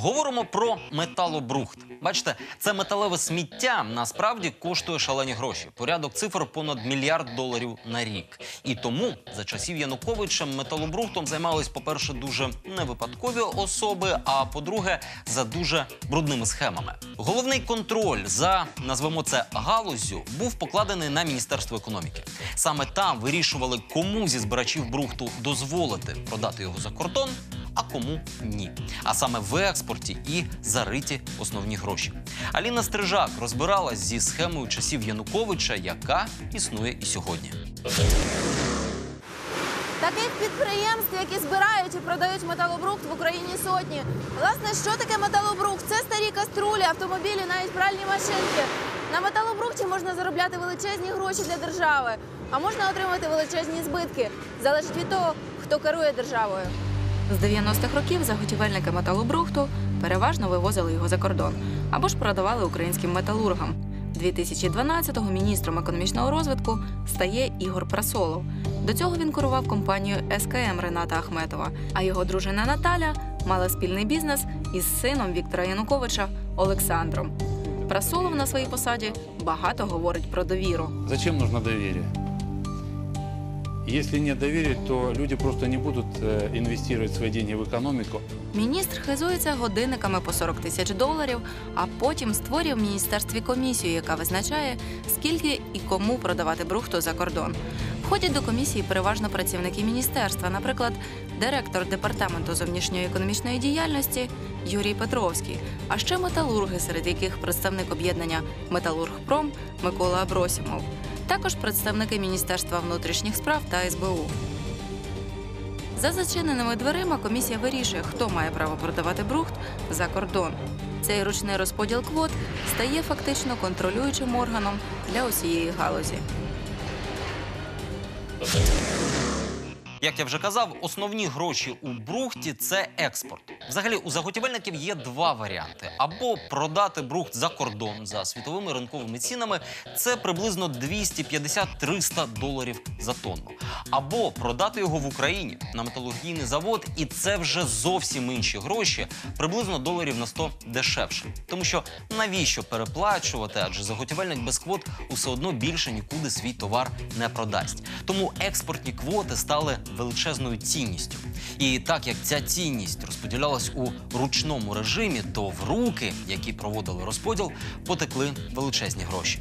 Говоримо про металобрухт. Бачите, це металеве сміття насправді коштує шалені гроші. Порядок цифр понад мільярд доларів на рік. І тому за часів Януковича металобрухтом займались, по-перше, дуже невипадкові особи, а по-друге, за дуже брудними схемами. Головний контроль за назвемо це галуззю був покладений на міністерство економіки. Саме там вирішували, кому зі збирачів брухту дозволити продати його за кордон, а кому ні. А саме в експорті і зариті основні гроші. Аліна Стрижак розбиралась зі схемою часів Януковича, яка існує і сьогодні. Таких підприємств, які збирають і продають металобрухт в Україні сотні. Власне, що таке металобрухт? Це старі каструлі, автомобілі, навіть пральні машинки. На металобрухті можна заробляти величезні гроші для держави, а можна отримати величезні збитки. Залежить від того, хто керує державою. З 90-х років заготівельники металобрухту переважно вивозили його за кордон або ж продавали українським металургам. 2012-го міністром економічного розвитку стає Ігор Прасолов. До цього він керував компанією СКМ Рената Ахметова, а його дружина Наталя мала спільний бізнес із сином Віктора Януковича Олександром. Прасолов на своїй посаді багато говорить про довіру. Зачем нужно доверие? Если нет доверия, то люди просто не будут э, инвестировать свои деньги в экономику. Міністр хизується годинниками по 40 тисяч доларів, а потім створює в міністерстві комісію, яка визначає, скільки і кому продавати брухту за кордон. Входять до комісії переважно працівники міністерства, наприклад, директор департаменту зовнішньої економічної діяльності Юрій Петровський, а ще металурги, серед яких представник об'єднання Металургпром Микола Абросімов. Також представники Міністерства внутрішніх справ та СБУ. За зачиненими дверима комісія вирішує, хто має право продавати брухт за кордон. Цей ручний розподіл квот стає фактично контролюючим органом для усієї галузі. Як я вже казав, основні гроші у брухті це експорт. Взагалі, у заготівельників є два варіанти: або продати брухт за кордон за світовими ринковими цінами, це приблизно 250-300 доларів за тонну, або продати його в Україні на металургійний завод, і це вже зовсім інші гроші, приблизно доларів на 100 дешевше. Тому що навіщо переплачувати? Адже заготівельник без квот усе одно більше нікуди свій товар не продасть. Тому експортні квоти стали величезною цінністю. І так як ця цінність розподілялась у ручному режимі, то в руки, які проводили розподіл, потекли величезні гроші.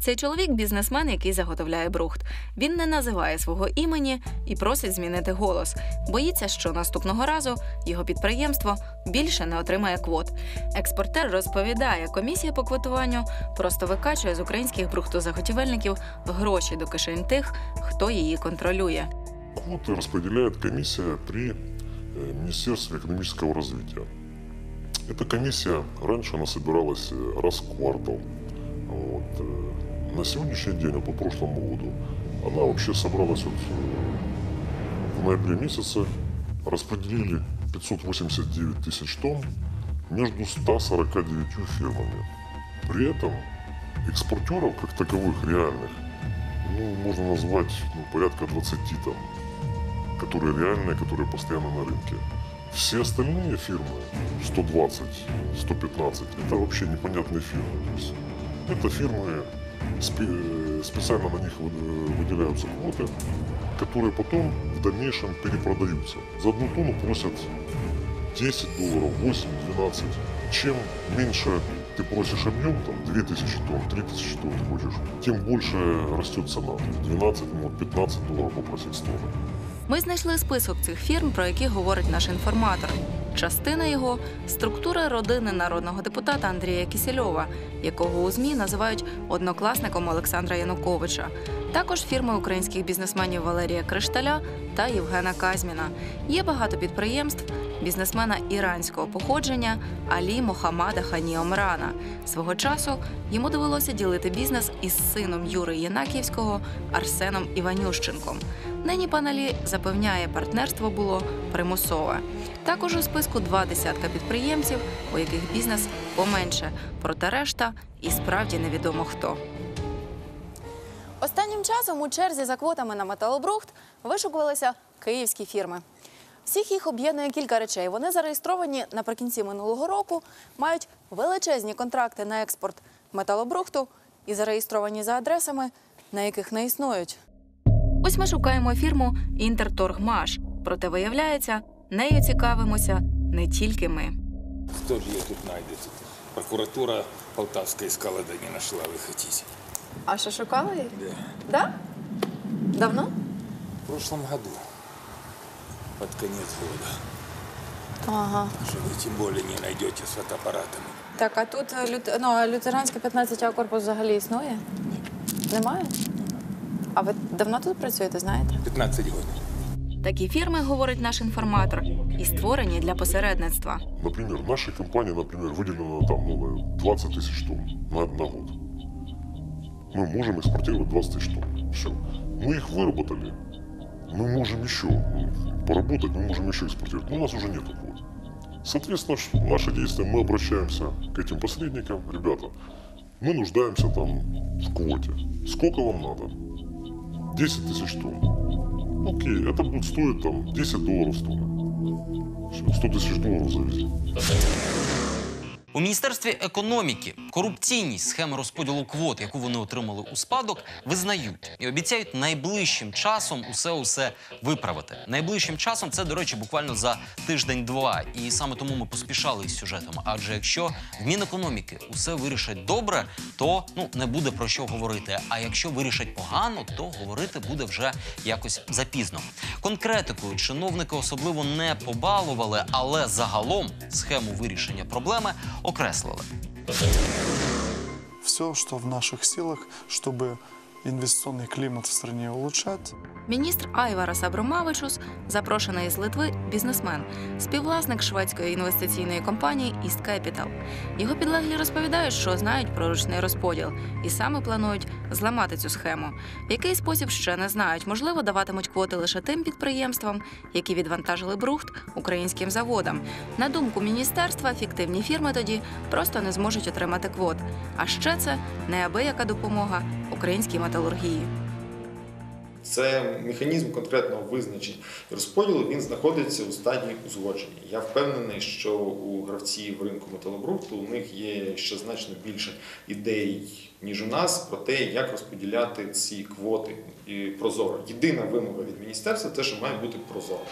Цей чоловік бізнесмен, який заготовляє брухт. Він не називає свого імені і просить змінити голос. Боїться, що наступного разу його підприємство більше не отримає квот. Експортер розповідає, комісія по квотуванню просто викачує з українських брухтозаготівельників гроші до кишень тих, хто її контролює. Квоты распределяет комиссия при э, Министерстве экономического развития. Эта комиссия раньше она собиралась э, раз в квартал. Вот. На сегодняшний день, вот по прошлому году, она вообще собралась вот э, в ноябре месяце, распределили 589 тысяч тонн между 149 фирмами. При этом экспортеров как таковых реальных ну, можно назвать ну, порядка 20 там, которые реальные, которые постоянно на рынке. Все остальные фирмы, 120, 115, это вообще непонятные фирмы. Это фирмы, специально на них вы- выделяются квоты, которые потом в дальнейшем перепродаются. За одну тонну просят 10 долларов, 8, 12. Чем меньше ты просишь объем, там 2000 тонн, 3000 тонн ты хочешь, тем больше растет цена. То есть 12, ну, 15 долларов попросить с тонны. Ми знайшли список цих фірм, про які говорить наш інформатор. Частина його структура родини народного депутата Андрія Кісельова, якого у ЗМІ називають однокласником Олександра Януковича. Також фірми українських бізнесменів Валерія Кришталя та Євгена Казміна. Є багато підприємств бізнесмена іранського походження Алі Мохамада Хані Омрана. Свого часу йому довелося ділити бізнес із сином Юри Єнаківського Арсеном Іванющенком. Нині пан Алі запевняє, партнерство було примусове. Також у списку два десятка підприємців, у яких бізнес поменше, проте решта і справді невідомо хто. Останнім часом у черзі за квотами на металобрухт вишукувалися київські фірми. Всіх їх об'єднує кілька речей. Вони зареєстровані наприкінці минулого року, мають величезні контракти на експорт металобрухту і зареєстровані за адресами, на яких не існують. Ось ми шукаємо фірму Інтерторгмаш. Проте виявляється, нею цікавимося не тільки ми. Кто же ее тут найдет? Прокуратура Полтавская искала, да не нашла, вы хотите. А що шукали їх? Да. Да? Давно? В прошлом году, под конец года. Ага. Что вы тем более не найдете с фотоаппаратами. Так, а тут е, лют... ну, лютеранське 15 а корпус взагалі існує? Немає? А ви давно тут працюєте, знаєте? 15 год. Такі фірми, говорить наш інформатор, і створені для посередництва. Например, нашей компании, например, выделено там ну, наверное, 20 тысяч тонн на, на год. Мы можем экспортировать 20 тысяч тонн. Все. Мы их выработали. Мы можем еще ну, поработать, мы можем еще экспортировать. Но у нас уже нет квот. Соответственно, ш- наши действия, мы обращаемся к этим посредникам. Ребята, мы нуждаемся там в квоте. Сколько вам надо? 10 тысяч тонн. Окей, это будет стоить там 10 долларов с тонны. Все, 100 тысяч долларов завезли. У міністерстві економіки корупційність схеми розподілу квот, яку вони отримали у спадок, визнають і обіцяють найближчим часом усе усе виправити. Найближчим часом це, до речі, буквально за тиждень-два. І саме тому ми поспішали із сюжетом. Адже якщо в Мінекономіки усе вирішать добре, то ну не буде про що говорити. А якщо вирішать погано, то говорити буде вже якось запізно. Конкретикою чиновники особливо не побалували, але загалом схему вирішення проблеми окреслили. все, что в наших силах, чтобы инвестиционный климат в стране улучшать. Міністр Айварас Абромавичус, запрошений з Литви бізнесмен, співвласник шведської інвестиційної компанії East Capital. Його підлеглі розповідають, що знають про ручний розподіл і саме планують зламати цю схему. В який спосіб ще не знають. Можливо, даватимуть квоти лише тим підприємствам, які відвантажили брухт українським заводам. На думку міністерства, фіктивні фірми тоді просто не зможуть отримати квот. А ще це неабияка допомога українській металургії. Це механізм конкретного визначення розподілу. Він знаходиться у стадії узгодження. Я впевнений, що у гравців ринку металобрухту у них є ще значно більше ідей, ніж у нас, про те, як розподіляти ці квоти і прозоро. Єдина вимога від міністерства те, що має бути прозоро.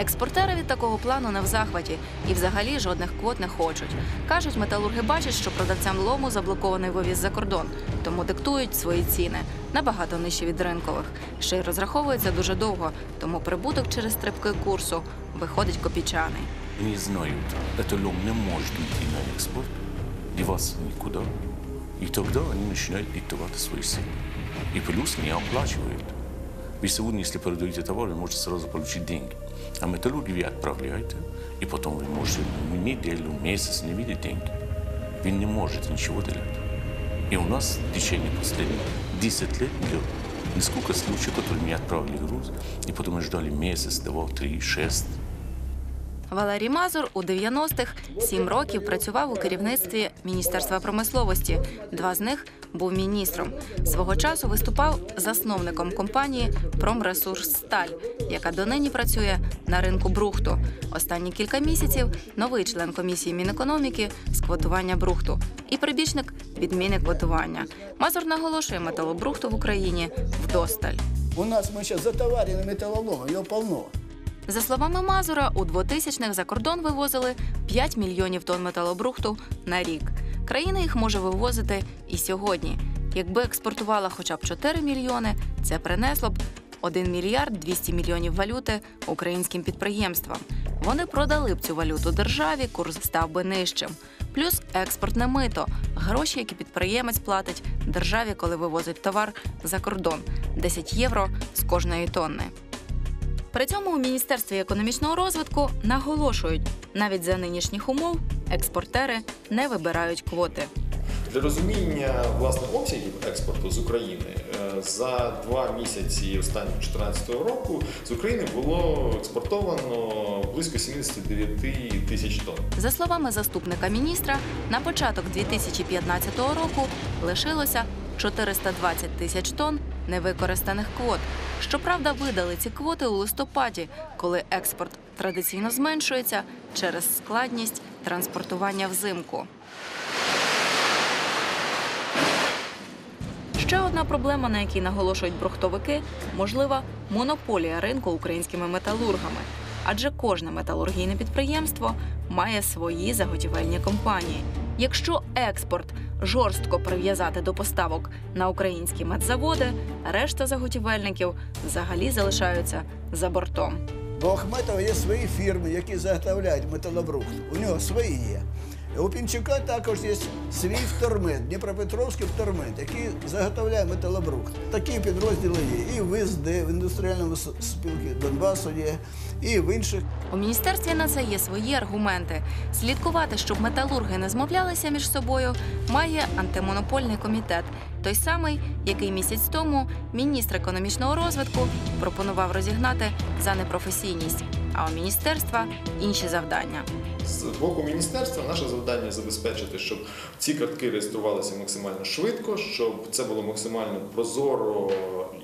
Експортери від такого плану не в захваті і взагалі жодних квот не хочуть. Кажуть, металурги бачать, що продавцям лому заблокований вивіз за кордон, тому диктують свої ціни набагато нижче від ринкових. Ще й розраховується дуже довго, тому прибуток через стрибки курсу виходить копійчаний. Они знают, это лом не может уйти на экспорт, деваться никуда. И тогда они начинают диктовать свои цены. И плюс не оплачивают. Вы сегодня, если продаете товар, вы можете сразу получить деньги. А металлурги вы отправляете, и потом вы можете неделю, месяц не видеть деньги. Вы не можете ничего делать. И у нас в течение последних 10 лет идет несколько случаев, которые мне отправили груз, и потом мы ждали месяц, два, три, шесть, Валерій Мазур у 90-х сім років працював у керівництві Міністерства промисловості. Два з них був міністром. Свого часу виступав засновником компанії Промресурссталь, яка донині працює на ринку брухту. Останні кілька місяців новий член комісії Мінекономіки з квотування брухту і прибічник відміни квотування. Мазур наголошує металобрухту в Україні вдосталь. У нас мы сейчас затоварены металлоломом, его полно. За словами Мазура, у 2000-х за кордон вивозили 5 мільйонів тонн металобрухту на рік. Країна їх може вивозити і сьогодні. Якби експортувала хоча б 4 мільйони, це принесло б 1 мільярд 200 мільйонів валюти українським підприємствам. Вони продали б цю валюту державі, курс став би нижчим. Плюс експортне мито гроші, які підприємець платить державі, коли вивозить товар за кордон 10 євро з кожної тонни. При цьому у Міністерстві економічного розвитку наголошують, навіть за нинішніх умов експортери не вибирають квоти. Для розуміння власне обсягів експорту з України е, за два місяці останнього 2014 року з України було експортовано близько 79 тисяч тонн. За словами заступника міністра, на початок 2015 року лишилося 420 тисяч тонн невикористаних квот. Щоправда, видали ці квоти у листопаді, коли експорт традиційно зменшується через складність транспортування взимку. Ще одна проблема, на якій наголошують брухтовики, можлива монополія ринку українськими металургами. Адже кожне металургійне підприємство має свої заготівельні компанії. Якщо експорт жорстко прив'язати до поставок на українські медзаводи, решта заготівельників взагалі залишаються за бортом. Бо Ахметова є свої фірми, які заготовляють металобрухт. У нього свої є. У Пінчука також є свій втормент, Дніпропетровський втормент, який заготовляє металобрухт. Такі підрозділи є і в ВСД, в індустріальному с- спілці Донбасу є, і в інших. У міністерстві на це є свої аргументи. Слідкувати, щоб металурги не змовлялися між собою, має антимонопольний комітет, той самий, який місяць тому міністр економічного розвитку пропонував розігнати за непрофесійність. А у міністерства інші завдання. З боку міністерства наше завдання забезпечити, щоб ці картки реєструвалися максимально швидко, щоб це було максимально прозоро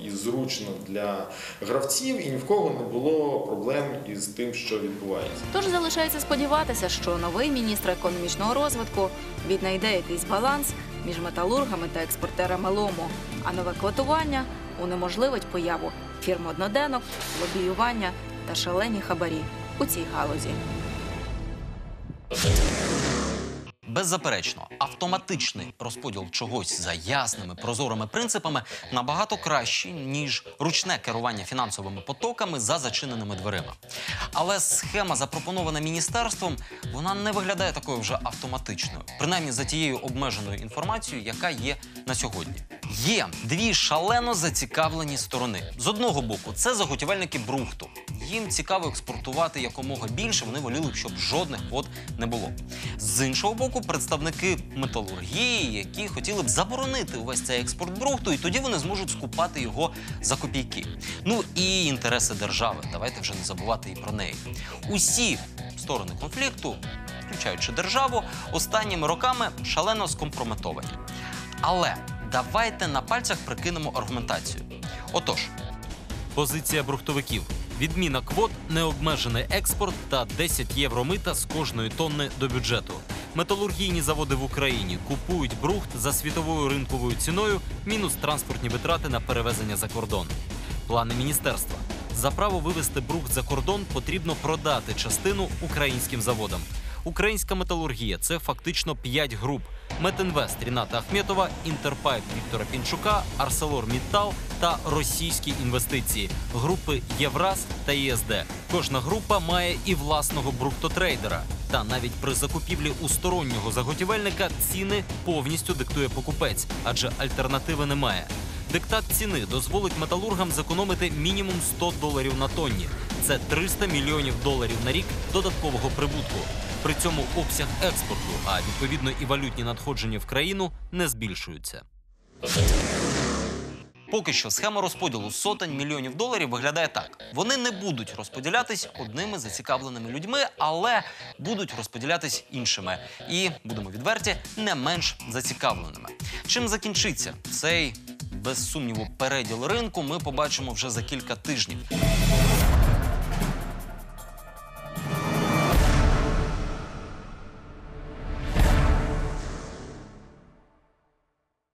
і зручно для гравців, і ні в кого не було проблем із тим, що відбувається. Тож залишається сподіватися, що новий міністр економічного розвитку віднайде якийсь баланс між металургами та експортерами лому, а нове квотування унеможливить появу фірм одноденок, лобіювання та шалені хабарі у цій галузі. Беззаперечно, автоматичний розподіл чогось за ясними прозорими принципами набагато кращий, ніж ручне керування фінансовими потоками за зачиненими дверима. Але схема, запропонована міністерством, вона не виглядає такою вже автоматичною, принаймні за тією обмеженою інформацією, яка є на сьогодні. Є дві шалено зацікавлені сторони. З одного боку, це заготівельники брухту. Їм цікаво експортувати якомога більше. Вони воліли б, щоб жодних квот не було. З іншого боку, представники металургії, які хотіли б заборонити увесь цей експорт брухту, і тоді вони зможуть скупати його за копійки. Ну і інтереси держави. Давайте вже не забувати і про неї. Усі сторони конфлікту, включаючи державу, останніми роками шалено скомпрометовані. Але давайте на пальцях прикинемо аргументацію. Отож, позиція брухтовиків. Відміна квот, необмежений експорт та 10 євро мита з кожної тонни до бюджету. Металургійні заводи в Україні купують брухт за світовою ринковою ціною, мінус транспортні витрати на перевезення за кордон. Плани міністерства. За право вивезти брухт за кордон потрібно продати частину українським заводам. Українська металургія це фактично 5 груп: Метинвест Ріната Ахметова, Інтерпайп Віктора Пінчука, Арселор Міттал та російські інвестиції групи Євраз та ЄСД. Кожна група має і власного бруктотрейдера. Та навіть при закупівлі у стороннього заготівельника ціни повністю диктує покупець, адже альтернативи немає. Диктат ціни дозволить металургам зекономити мінімум 100 доларів на тонні. Це 300 мільйонів доларів на рік додаткового прибутку. При цьому обсяг експорту, а відповідно і валютні надходження в країну не збільшуються. Поки що схема розподілу сотень мільйонів доларів виглядає так: вони не будуть розподілятись одними зацікавленими людьми, але будуть розподілятись іншими. І будемо відверті, не менш зацікавленими. Чим закінчиться цей без сумніву переділ ринку, ми побачимо вже за кілька тижнів.